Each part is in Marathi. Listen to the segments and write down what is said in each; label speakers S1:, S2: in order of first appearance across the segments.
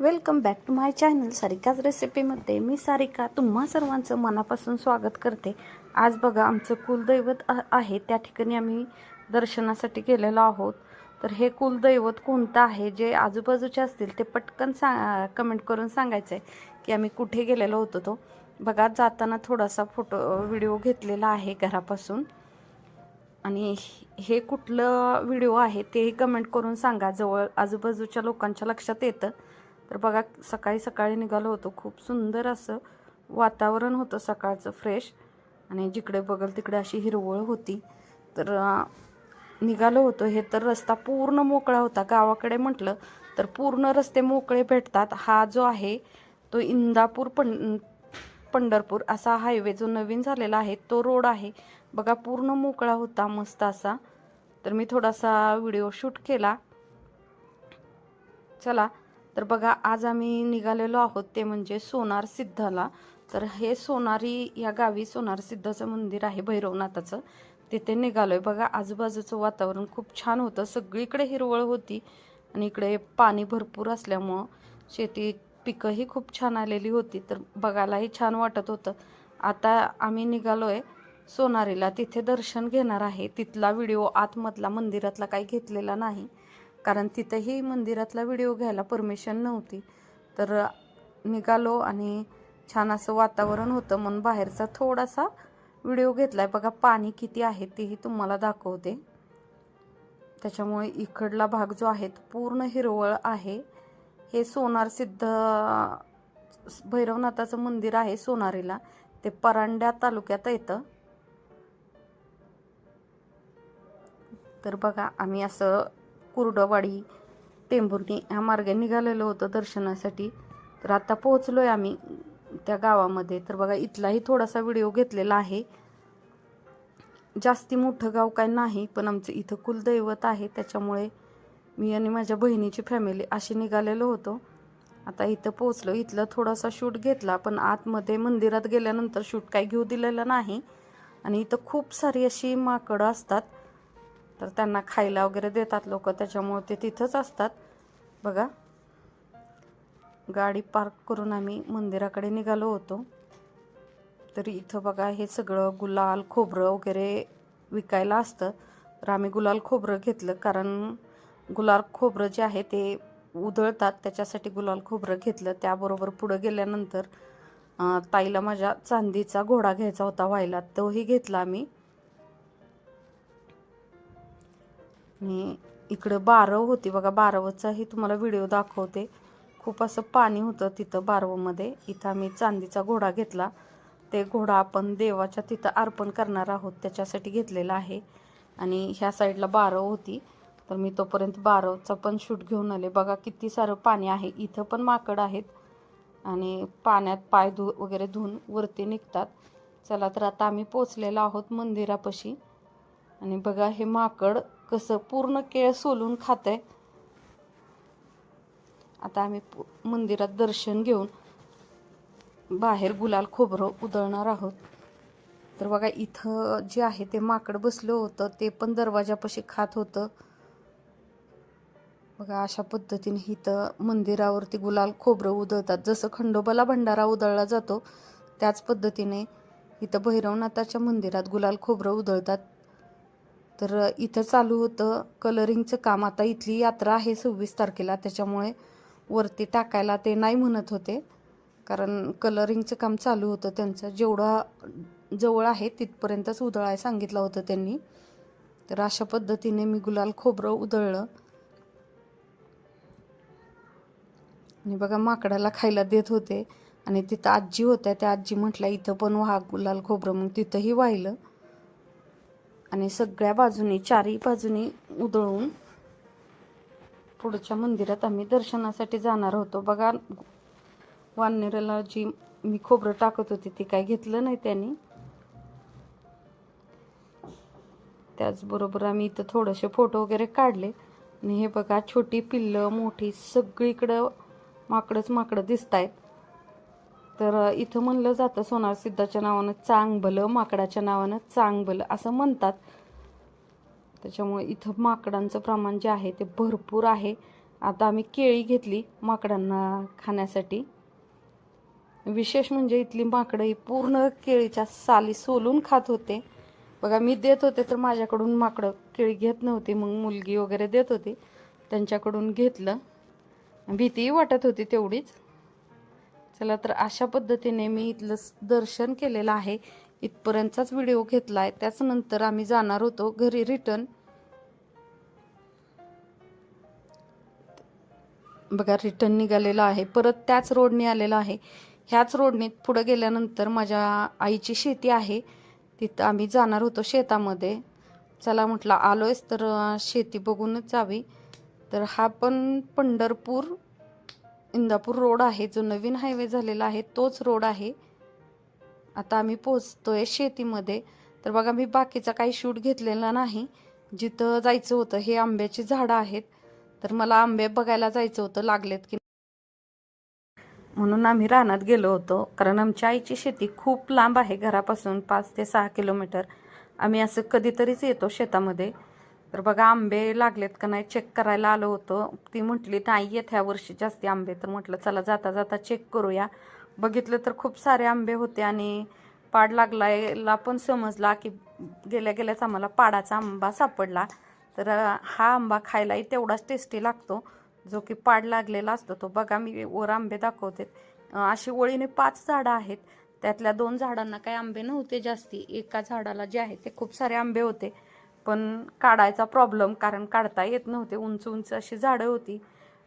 S1: Welcome back to my channel Sarika's रेसिपीमध्ये. मी सारिका तुम्हा सर्वांचं मनापासून स्वागत करते. आज बघा आमचं कुलदैवत आहे. त्या ठिकाणी आम्ही दर्शनासाठी गेलेलो आहोत. तर हे कुलदैवत कोणतं आहे? जे आजूबाजूचे असतील ते पटकन सा कमेंट करून सांगायचं आहे की आम्ही कुठे गेलेलो होतो तो. बघा जाताना थोडासा फोटो व्हिडिओ घेतलेला आहे घरापासून. आणि हे कुठलं व्हिडिओ आहे तेही कमेंट करून सांगा. जवळ आजूबाजूच्या लोकांच्या लक्षात येतं. तर बघा सकाळी सकाळी निघालो होतो. खूप सुंदर असं वातावरण होतं सकाळचं फ्रेश आणि जिकडे बघल तिकडे अशी हिरवळ होती. तर निघालो होतो. हे तर रस्ता पूर्ण मोकळा होता. गावाकडे म्हटलं तर पूर्ण रस्ते मोकळे भेटतात. हा जो आहे तो इंदापूर पण पंढरपूर असा हायवे जो नवीन झालेला आहे तो रोड आहे. बघा पूर्ण मोकळा होता मस्त असा. तर मी थोडासा व्हिडिओ शूट केला. चला तर बघा आज आम्ही निघालेलो आहोत ते म्हणजे सोनार सिद्धाला. तर हे सोनारी या गावी सोनार सिद्धाचं मंदिर आहे भैरवनाथाचं. तिथे निघालोय. बघा आजूबाजूचं वातावरण खूप छान होतं. सगळीकडे हिरवळ होती आणि इकडे पाणी भरपूर असल्यामुळं शेती पिकंही खूप छान आलेली होती. तर बघायलाही छान वाटत होतं. आता आम्ही निघालोय सोनारीला. तिथे दर्शन घेणार आहे. तिथला व्हिडिओ आतमधला मंदिरातला काही घेतलेला नाही. कारण तिथंही मंदिरातला व्हिडिओ घ्यायला परमिशन नव्हती. तर निघालो आणि छान असं वातावरण होतं. म्हणून बाहेरचा थोडासा व्हिडिओ घेतलाय. बघा पाणी किती आहे तेही तुम्हाला दाखवते. त्याच्यामुळे इकडला भाग जो आहे तो पूर्ण हिरवळ आहे. हे सोनार सिद्ध भैरवनाथाचं मंदिर आहे सोनारीला. ते परांड्या तालुक्यात येतं. तर बघा आम्ही असं कुर्डवाडी टेंभुर्णी ह्या मार्गे निघालेलो होतो दर्शनासाठी. तर आता पोहोचलो आहे आम्ही त्या गावामध्ये. तर बघा इथलाही थोडासा व्हिडिओ घेतलेला आहे. जास्ती मोठं गाव काय नाही पण आमचं इथं कुलदैवत आहे. त्याच्यामुळे मी आणि माझ्या बहिणीची फॅमिली अशी निघालेलो होतो. आता इथं पोचलो इथलं थोडासा शूट घेतला पण आतमध्ये मंदिरात गेल्यानंतर शूट काही घेऊ दिलेलं नाही. आणि इथं खूप सारी अशी माकडं असतात. तर त्यांना खायला वगैरे देतात लोक त्याच्यामुळे ते तिथंच असतात. बघा गाडी पार्क करून आम्ही मंदिराकडे निघालो होतो. तर इथं बघा हे सगळं गुलाल खोबरं वगैरे विकायला असतं. तर आम्ही गुलाल खोबरं घेतलं कारण गुलाल खोबरं जे आहे ते उधळतात. त्याच्यासाठी गुलाल खोबरं घेतलं. त्याबरोबर पुढं गेल्यानंतर ताईला माझ्या चांदीचा घोडा घ्यायचा होता व्हायला तोही घेतला आम्ही. आणि इकडं बारव होती. बघा बारवचाही तुम्हाला व्हिडिओ दाखवते. खूप असं पाणी होतं तिथं बारवमध्ये. इथं आम्ही चांदीचा घोडा घेतला. ते घोडा आपण देवाच्या तिथं अर्पण करणार आहोत. त्याच्यासाठी घेतलेला आहे. आणि ह्या साईडला बारव होती. तर मी तोपर्यंत बारवचा पण शूट घेऊन आले. बघा किती सारं पाणी आहे. इथं पण माकड आहेत. आणि पाण्यात पाय धु वगैरे धुवून वरती निघतात. चला तर आता आम्ही पोचलेलो आहोत मंदिरापाशी. आणि बघा हे माकड कसं पूर्ण केळ सोलून खातंय. आता आम्ही पु- मंदिरात दर्शन घेऊन बाहेर गुलाल खोबरं उधळणार आहोत. तर बघा इथं जे आहे ते माकड बसलं होतं ते पण दरवाजापाशी खात होतं. बघा अशा पद्धतीने इथं मंदिरावरती गुलाल खोबरं उधळतात. जसं खंडोबाला भंडारा उधळला जातो त्याच पद्धतीने इथं भैरवनाथाच्या मंदिरात गुलाल खोबरं उधळतात. तर इथं चालू होतं. कलरिंगचं काम आता इथली यात्रा आहे सव्वीस तारखेला. त्याच्यामुळे वरती टाकायला ते नाही म्हणत होते. कारण कलरिंगचं काम चालू होतं. त्यांचं जेवढा जवळ आहे तिथपर्यंतच उधळाय सांगितलं होतं त्यांनी. तर अशा पद्धतीने मी गुलाल खोबरं उधळलं. आणि बघा माकडाला खायला देत होते. आणि तिथं आजी होत्या. त्या आजी म्हटल्या इथं पण व्हा गुलाल खोबरं. मग तिथंही वाहिलं. आणि सगळ्या बाजूनी चारही बाजूनी उधळून पुढच्या मंदिरात आम्ही दर्शनासाठी जाणार होतो. बघा वानेरला जी मी खोबरं टाकत होती ती काय घेतलं नाही त्यांनी. त्याचबरोबर आम्ही इथं थोडेसे फोटो वगैरे काढले. आणि हे बघा छोटी पिल्लं मोठी सगळीकडं माकडंच माकडं दिसत आहेत तर इथं म्हणलं जातं सोनार सिद्धाच्या नावानं चांगभलं माकडाच्या नावानं चांगभलं असं म्हणतात. त्याच्यामुळे इथं माकडांचं प्रमाण जे आहे ते भरपूर आहे. आता आम्ही केळी घेतली माकडांना खाण्यासाठी. विशेष म्हणजे इथली माकडं ही पूर्ण केळीच्या साली सोलून खात होते. बघा मी देत होते तर माझ्याकडून माकडं केळी घेत नव्हती मग मुलगी वगैरे देत होती. त्यांच्याकडून घेतलं. भीतीही वाटत होती तेवढीच. चला तर अशा पद्धतीने मी इथलं दर्शन केलेलं आहे. इथपर्यंतचाच व्हिडिओ घेतला आहे त्याच्यानंतर आम्ही जाणार होतो घरी रिटर्न बघा रिटर्न निघालेला आहे. परत त्याच रोडने आलेला आहे. ह्याच रोडने पुढं गेल्यानंतर माझ्या आईची शेती आहे. तिथं आम्ही जाणार होतो शेतामध्ये. चला म्हटलं आलोयच तर शेती बघूनच जावी. तर हा पण पंढरपूर इंदापूर रोड आहे जो नवीन हायवे झालेला आहे तोच रोड आहे. आता आम्ही पोचतोय शेतीमध्ये. तर बघा मी बाकीचा काही शूट घेतलेला नाही. जिथं जायचं होतं हे आंब्याची झाडं आहेत. तर मला आंबे बघायला जायचं होतं लागलेत की म्हणून आम्ही रानात गेलो होतो कारण आमच्या आईची शेती खूप लांब आहे घरापासून पाच ते सहा किलोमीटर. आम्ही असं कधीतरीच येतो शेतामध्ये. तर बघा आंबे लागलेत का नाही चेक करायला आलो होतो. ती म्हटली नाही येत ह्या वर्षी जास्ती आंबे. तर म्हटलं चला जाता जाता चेक करूया. बघितलं तर खूप सारे आंबे होते आणि पाड लागलायला पण समजला की गेल्या गेल्याच आम्हाला पाडाचा आंबा सापडला. तर हा आंबा खायलाही तेवढाच टेस्टी लागतो. जो की पाड लागलेला असतो तो बघा मी वर आंबे दाखवते अशी ओळीने पाच झाडं आहेत. त्यातल्या दोन झाडांना काही आंबे नव्हते जास्ती. एका झाडाला जे आहे ते खूप सारे आंबे होते. पण काढायचा प्रॉब्लेम कारण काढता येत नव्हते. उंच उंच अशी झाडं होती.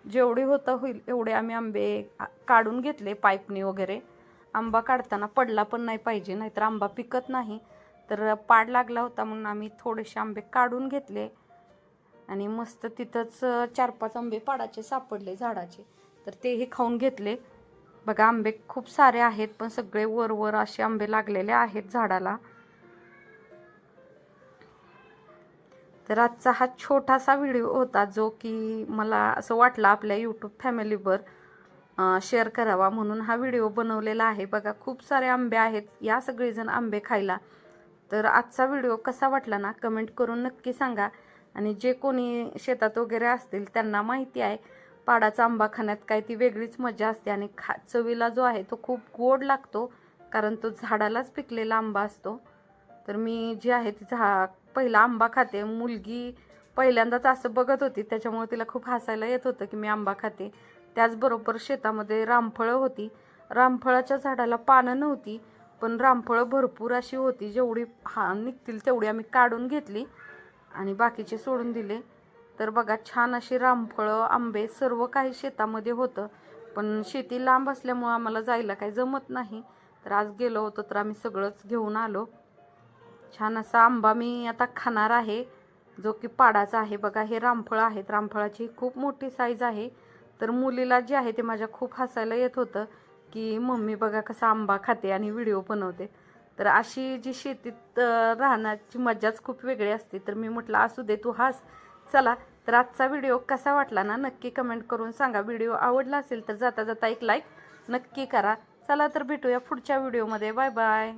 S1: जेवढी होतं होईल एवढे आम्ही आंबे काढून घेतले पाईपने वगैरे. आंबा काढताना पडला पण नाही पाहिजे नाहीतर आंबा पिकत नाही. तर पाड लागला होता म्हणून आम्ही थोडेसे आंबे काढून घेतले. आणि मस्त तिथंच चार पाच आंबे पाडाचे सापडले झाडाचे. तर तेही खाऊन घेतले. बघा आंबे खूप सारे आहेत पण सगळे वर वर असे आंबे लागलेले आहेत झाडाला. तर आजचा हा छोटासा व्हिडिओ होता जो की मला असं वाटलं आपल्या यूट्यूब फॅमिलीवर शेअर करावा म्हणून हा व्हिडिओ बनवलेला आहे. बघा खूप सारे आंबे आहेत. या सगळेजण आंबे खायला. तर आजचा व्हिडिओ कसा वाटला ना कमेंट करून नक्की सांगा. आणि जे कोणी शेतात वगैरे असतील त्यांना माहिती आहे पाडाचा आंबा खाण्यात काय ती वेगळीच मजा असते. आणि खा चवीला जो आहे तो खूप गोड लागतो. कारण तो झाडालाच पिकलेला आंबा असतो. तर मी जी आहे ती झा पहिला आंबा खाते मुलगी पहिल्यांदाच असं बघत होती त्याच्यामुळे तिला खूप हसायला येत होतं की मी आंबा खाते. त्याचबरोबर शेतामध्ये रामफळं होती. रामफळाच्या झाडाला पानं नव्हती पण रामफळं भरपूर अशी होती जेवढी हा निघतील तेवढी आम्ही काढून घेतली आणि बाकीचे सोडून दिले. तर बघा छान अशी रामफळं आंबे सर्व काही शेतामध्ये होतं. पण शेती लांब असल्यामुळं आम्हाला जायला काही जमत नाही. तर आज गेलो होतो तर आम्ही सगळंच घेऊन आलो. छान असा आंबा मी आता खाणार आहे. जो की पाडाचा आहे. बघा हे रामफळ आहेत. रामफळाची खूप मोठी साईज आहे. तर मुलीला जे आहे ते माझ्या खूप हसायला येत होतं की मम्मी बघा कसा आंबा खाते आणि व्हिडिओ बनवते. तर अशी जी शेतीत राहण्याची मजाच खूप वेगळी असते. तर मी म्हटलं असू दे तू हास. चला तर आजचा व्हिडिओ कसा वाटला ना नक्की कमेंट करून सांगा. व्हिडिओ आवडला असेल तर जाता जाता एक लाईक नक्की करा. चला तर भेटूया पुढच्या व्हिडिओमध्ये बाय बाय